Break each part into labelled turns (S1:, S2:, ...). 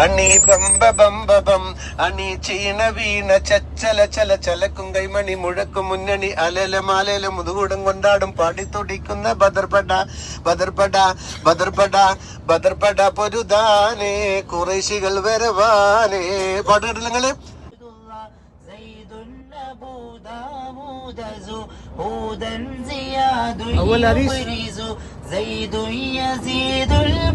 S1: அணி ബംബ ബം. അണി ചീന വീണ ചച്ചല ചല ചലക്കും കൈമണി മുഴക്കും മുന്നണി അലല മാലല മുതുകൂടും കൊണ്ടാടും പാടി പാടിത്തുടിക്കുന്ന ബദർപട ബദർപട ബദർപട ബദർപട പൊരുതാനേ കുറേശികൾ വരവാനേ. പാട്ടുകാരില്ല നിങ്ങൾ
S2: അതുപോലെ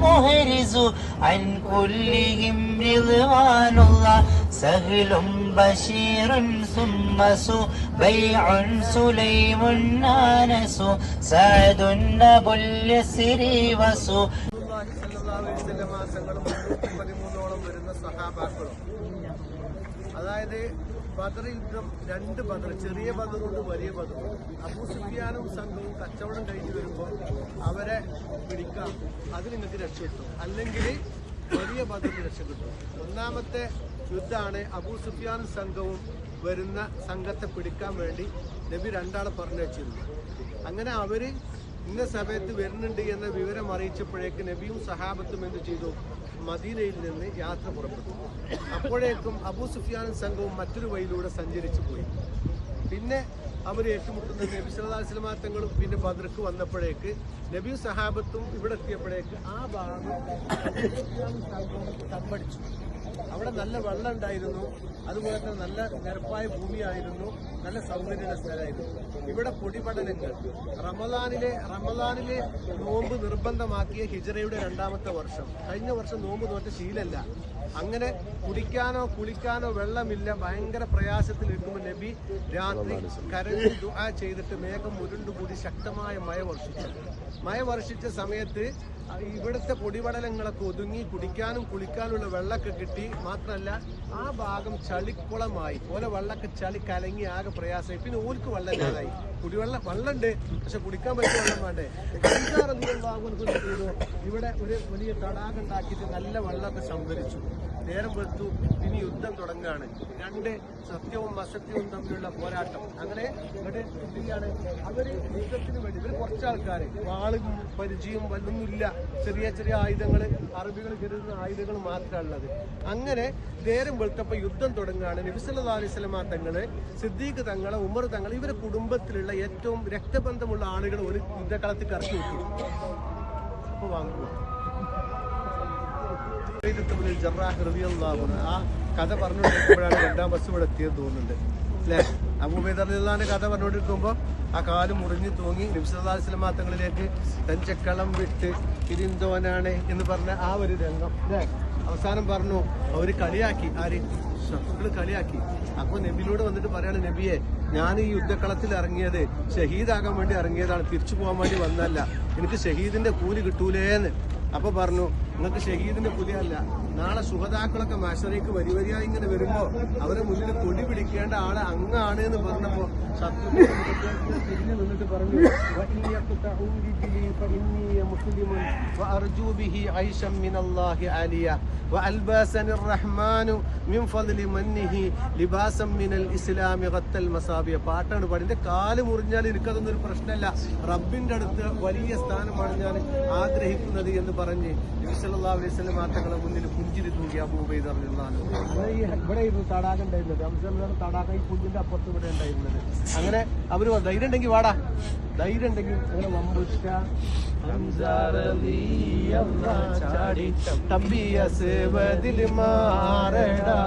S2: أبو داود هودا زياد
S1: أول أريس.
S2: يبرز زيد يزيد المهرز عن كلهم رضوان الله سهل بشير ثم سبيع سليم نانس سعد أبو اليسر وسو
S1: പതിമൂന്നോളം വരുന്ന സഹാബാക്കളും അതായത് ബദർ രണ്ട് ബദർ ചെറിയ ബദറുണ്ട് വലിയ ബദറുണ്ട് അബൂ സുഫിയാനും സംഘവും കച്ചവടം കഴിഞ്ഞ് വരുമ്പോൾ അവരെ പിടിക്കാം. അത് നിങ്ങൾക്ക് രക്ഷപ്പെട്ടു അല്ലെങ്കിൽ വലിയ ബദറിന് രക്ഷപ്പെട്ടു ഒന്നാമത്തെ യുദ്ധമാണ് അബൂ സുഫിയാനും സംഘവും വരുന്ന സംഘത്തെ പിടിക്കാൻ വേണ്ടി നബി രണ്ടാളെ പറഞ്ഞു വെച്ചിരുന്നു. അങ്ങനെ അവർ ഇന്ന സമയത്ത് വരുന്നുണ്ട് എന്ന വിവരം അറിയിച്ചപ്പോഴേക്ക് നബിയും സഹാബത്തും എന്ത് ചെയ്തു? മദീനയിൽ നിന്ന് യാത്ര പുറപ്പെട്ടു. അപ്പോഴേക്കും അബൂ സുഫിയാൻ സംഘവും മറ്റൊരു വഴിയിലൂടെ സഞ്ചരിച്ചു പോയി. പിന്നെ അവർ ഏറ്റുമുട്ടുന്ന നബി വസല്ലമ തങ്ങളും പിന്നെ ബദ്രക്ക് വന്നപ്പോഴേക്ക് നബി സഹാബത്തും ഇവിടെ എത്തിയപ്പോഴേക്ക് ആ ഭാഗം തമ്പടിച്ചു. അവിടെ നല്ല വെള്ളം ഉണ്ടായിരുന്നു. അതുപോലെ തന്നെ നല്ല നിരപ്പായ ഭൂമിയായിരുന്നു. നല്ല സൗകര്യമുള്ള സ്ഥലമായിരുന്നു. ഇവിടെ പൊടിപടലങ്ങൾ. റമദാനിലെ റമദാനിലെ നോമ്പ് നിർബന്ധമാക്കിയ ഹിജറയുടെ രണ്ടാമത്തെ വർഷം. കഴിഞ്ഞ വർഷം നോമ്പ് നോറ്റ ശീലല്ല അങ്ങനെ കുടിക്കാനോ കുളിക്കാനോ വെള്ളമില്ല. ഭയങ്കര പ്രയാസത്തിൽ നിൽക്കുമ്പോൾ നബി രാത്രി കരഞ്ഞ് ദുആ ചെയ്തിട്ട് മേഘം ഉരുണ്ടുകൂടി ശക്തമായ മഴ വർഷിച്ചു. മഴ വർഷിച്ച സമയത്ത് ഇവിടുത്തെ പൊടിപടലങ്ങളൊക്കെ ഒതുങ്ങി കുടിക്കാനും കുളിക്കാനുമുള്ള വെള്ളമൊക്കെ കിട്ടി. മാത്രമല്ല ആ ഭാഗം ചളിക്കുളമായി. ഓരോ വെള്ളമൊക്കെ ചളി കലങ്ങി ആകെ പ്രയാസമായി. പിന്നെ ഓർക്ക് വെള്ളം ഇല്ലാതായി. കുടിവെള്ളം വെള്ളമുണ്ട് പക്ഷെ കുടിക്കാൻ പറ്റിയ വെള്ളം വേണ്ടേ? അഞ്ചാറ് ഭാഗം ചെയ്തു? ഇവിടെ ഒരു വലിയ തടാകം ഉണ്ടാക്കിയിട്ട് നല്ല വെള്ളമൊക്കെ സംഭരിച്ചു. നേരം വെളുത്തു ഇനി യുദ്ധം തുടങ്ങുകയാണ്. രണ്ട് സത്യവും അസത്യവും തമ്മിലുള്ള പോരാട്ടം. അങ്ങനെ ഇവിടെ എന്ത് ചെയ്യാണ് അവർ യുദ്ധത്തിന് വേണ്ടി ഇവർ കുറച്ച് വാളും പരിചയം വല്ലൊന്നുമില്ല ചെറിയ ചെറിയ ആയുധങ്ങൾ അറബികൾ കരുതുന്ന ആയുധങ്ങൾ മാത്രമേ ഉള്ളത് അങ്ങനെ നേരം വെളുത്തപ്പോൾ യുദ്ധം തുടങ്ങുകയാണ്. നബിസല്ലാ അലൈഹി സ്വലമാ തങ്ങൾ സിദ്ദീഖ് തങ്ങളെ ഉമർ തങ്ങൾ ഇവരെ കുടുംബത്തിലുള്ള ഏറ്റവും രക്തബന്ധമുള്ള ആളുകൾ ഒരു യുദ്ധക്കളത്തിൽ കറക്കി വെക്കും അപ്പോൾ വാങ്ങുക കഥ പറഞ്ഞുകൊണ്ടിരിക്കുമ്പോഴാണ് രണ്ടാം ബസ് ഇവിടെ എത്തിയെന്ന് തോന്നുന്നുണ്ട്. അല്ലേ? അബൂബൈദർ കഥ പറഞ്ഞുകൊണ്ടിരിക്കുമ്പോൾ ആ കാൽ മുറിഞ്ഞു തൂങ്ങി നബിസ്വല്ലാസ്ലമാ തങ്ങളിലേക്ക് തഞ്ചക്കളം വിട്ട് തിരിന്തോനാണ് എന്ന് പറഞ്ഞ ആ ഒരു രംഗം. അവസാനം പറഞ്ഞു അവർ കളിയാക്കി. ആര്? ശത്രുക്കൾ കളിയാക്കി. അപ്പോൾ നബിയിലൂടെ വന്നിട്ട് പറയാണ് നബിയെ ഞാൻ ഈ യുദ്ധക്കളത്തിൽ ഇറങ്ങിയത് ഷഹീദാകാൻ വേണ്ടി ഇറങ്ങിയതാണ്. തിരിച്ചു പോകാൻ വേണ്ടി വന്നല്ല എനിക്ക് ഷഹീദിന്റെ കൂലി കിട്ടൂലേന്ന്. അപ്പൊ പറഞ്ഞു നിങ്ങൾക്ക് ഷഹീദിന്റെ പുലിയല്ല നാളെ സുഹതാക്കളൊക്കെ മാഷറേക്ക് വരി വരിയായി ഇങ്ങനെ വരുമ്പോ അവരെ മുന്നിൽ കൊടി പിടിക്കേണ്ട ആള് അങ്ങാണ് എന്ന് പറഞ്ഞപ്പോ ശത്രുക്കളുടെ മുഖത്തേക്ക് തിരിഞ്ഞു നിന്നിട്ട് പറഞ്ഞു "വഇൻ യഖ്തഉ രിജ്ലി ഫഇന്നീ മുസ്ലിമുൻ വഅർജു ബിഹി ഐശം മിനല്ലാഹി ആലിയ وألباسني الرحمن من فضل منه لباسا من الإسلام غطى المصابيح പാട്ടാണ് പാടി എന്റെ കാല് മുറിഞ്ഞാൽ എനിക്കതൊന്നും ഒരു പ്രശ്നമല്ല റബ്ബിന്റെ അടുത്ത് വലിയ സ്ഥാനമാണ് ഞാൻ ആഗ്രഹിക്കുന്നത് എന്ന് പറഞ്ഞ് അലൈഹി പുഞ്ചിരി അപ്പുറത്ത് അങ്ങനെ പറഞ്ഞു, ധൈര്യം ഉണ്ടെങ്കിൽ വാടാ. ധൈര്യം ഉണ്ടെങ്കിൽ തമ്പിയ സേവതിൽ മാറടാ.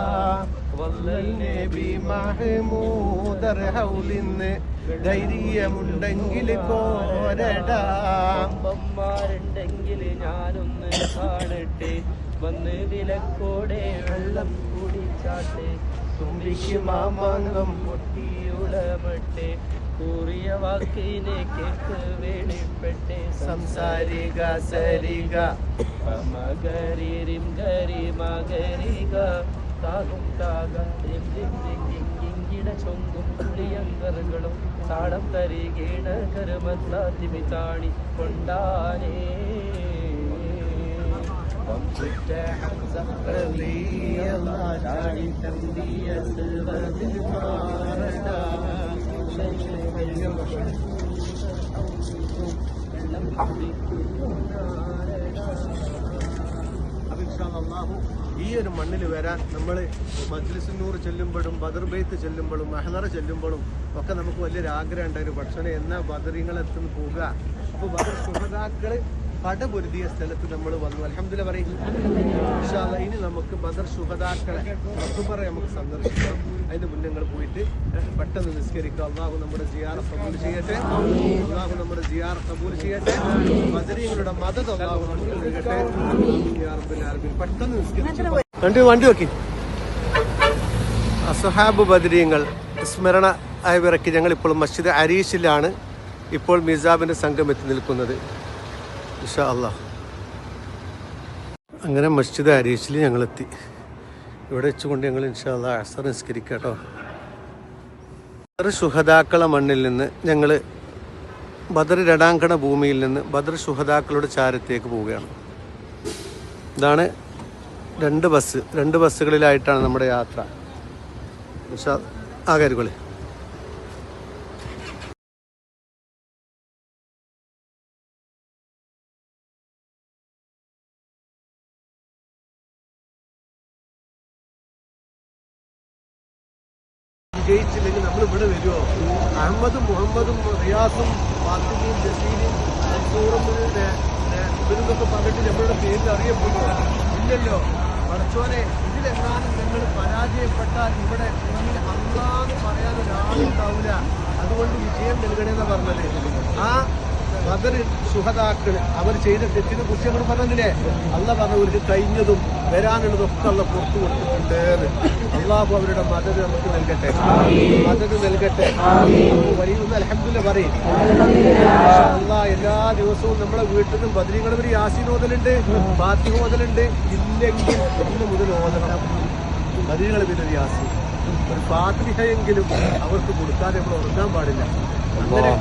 S1: നബി മഹമൂദർ ഹൗലിന്ന് ധൈര്യമുണ്ടെങ്കിൽ കോരടാ.
S3: അമ്പന്മാരുണ്ടെങ്കിൽ ഞാനൊന്ന് കാണട്ടെ. വന്ന് വിലക്കോടെ വെള്ളം കുടിച്ചാട്ടെ. തുമ്പിക്ക് മാമാങ്കം പൊട്ടിയുളമട്ടെ കൂറിയ വാക്കിനെ കേക്ക് വെളിപ്പെട്ടെ
S1: സംസാരിക സരിക.
S3: മകരിരിം കരി മകരിക താകും താക ചൊങ്കും പുളിയങ്കറുകളും താടം തരികീണ കരുമത്താത്തിമി താണി കൊണ്ടാനേ. വെള്ളം കുടിക്കും
S1: ഇൻഷാ അള്ളാഹു ഈ ഒരു മണ്ണിൽ വരാൻ നമ്മൾ മജ്ലിസിനൂർ ചെല്ലുമ്പോഴും ബദർ ബെയ്ത്ത് ചെല്ലുമ്പോഴും മെഹനറ ചെല്ലുമ്പോഴും ഒക്കെ നമുക്ക് വലിയൊരു ആഗ്രഹം ഉണ്ടായിരുന്നു. പക്ഷേ എന്നാ ബദറിങ്ങളെത്തുന്നു പോകുക അപ്പോൾ ബദർ സുഹൃതാക്കൾ പടപൊരുതിയ സ്ഥലത്ത് നമ്മൾ വന്നു. അലഹമ്മദില്ല പറയും ഇനി നമുക്ക് ബദർ സുഹതാക്കളെ പറ നമുക്ക് സന്ദർശിക്കാം. അതിന് മുന്നേ ഞങ്ങൾ പോയിട്ട് പെട്ടെന്ന് നിസ്കരിക്കുക. അള്ളാഹു നമ്മുടെ ജിയാറ കബൂൽ ചെയ്യട്ടെ. അള്ളാഹു നമ്മുടെ ജിയാറ കബൂൽ ചെയ്യട്ടെ. ബദരീങ്ങളുടെ മദത് അള്ളാഹു. പെട്ടെന്ന് നിസ്കരിച്ചു വണ്ടി വണ്ടി നോക്കി. അസഹാബ് ബദരീങ്ങൾ സ്മരണ ആയവരൊക്കെ ഞങ്ങൾ ഇപ്പോൾ മസ്ജിദ് അരീഷിലാണ് ഇപ്പോൾ മിസാബിന്റെ സംഘം എത്തി നിൽക്കുന്നത്. അള്ളാഹ് അങ്ങനെ മസ്ജിദ് അരീഷിൽ ഞങ്ങളെത്തി. ഇവിടെ വെച്ചുകൊണ്ട് ഞങ്ങൾ ഇൻഷാ അള്ളാഹ് അസർ നിസ്കരിക്കട്ടോ. കേട്ടോ ബദർ സുഹദാക്കളെ മണ്ണിൽ നിന്ന് ഞങ്ങൾ ബദർ രടാങ്കണ ഭൂമിയിൽ നിന്ന് ബദർ സുഹദാക്കളുടെ ചാരത്തേക്ക് പോവുകയാണ്. ഇതാണ് രണ്ട് ബസ് രണ്ട് ബസ്സുകളിലായിട്ടാണ് നമ്മുടെ യാത്ര. ഇൻഷാ വിജയിച്ചില്ലെങ്കിൽ നമ്മൾ ഇവിടെ വരുമോ അഹമ്മദും മുഹമ്മദും റിയാസും ഫാത്തിമയും ജസീലും മൻസൂറും ഇവരുന്നൊക്കെ പറഞ്ഞിട്ട് നമ്മളുടെ പേരിൽ അറിയപ്പെടുമോ ഇല്ലല്ലോ. പഠിച്ചോനെ ഇതിലെങ്ങാനും നിങ്ങൾ പരാജയപ്പെട്ടാൽ ഇവിടെ ഭൂമിയിൽ അന്നാന്ന് പറയാൻ ഒരാളുണ്ടാവില്ല അതുകൊണ്ട് വിജയം നൽകണമെന്ന് പറഞ്ഞത്. ആ ബദർ സുഹതാക്കൾ അവർ ചെയ്ത തെറ്റിനെ കുറിച്ച് നമ്മൾ പറഞ്ഞില്ലേ? അല്ല പറഞ്ഞവർക്ക് കഴിഞ്ഞതും വരാനുള്ളതും ഒക്കെ അല്ല പുറത്തു കൊടുത്തിട്ടുണ്ട് അള്ളാഹു അവരുടെ മദത് നമുക്ക് നൽകട്ടെ. മദത് നൽകട്ടെ. വലിയൊന്ന് അലഹമില്ല പറയും അള്ളാ എല്ലാ ദിവസവും നമ്മളെ വീട്ടിൽ നിന്നും ബദരീങ്ങൾ ഒരു യാസീൻ ഓതലുണ്ട് ഫാത്തിഹ ഓതലുണ്ട്. ഇല്ലെങ്കിൽ ഇന്ന് മുതൽ ഓതണം. ബദരീകൾ പിന്നെ ഒരു യാസീൻ. ഒരു ഫാത്തിഹയെങ്കിലും അവർക്ക് കൊടുക്കാതെ നമ്മൾ ഉറങ്ങാൻ പാടില്ല. അങ്ങനെ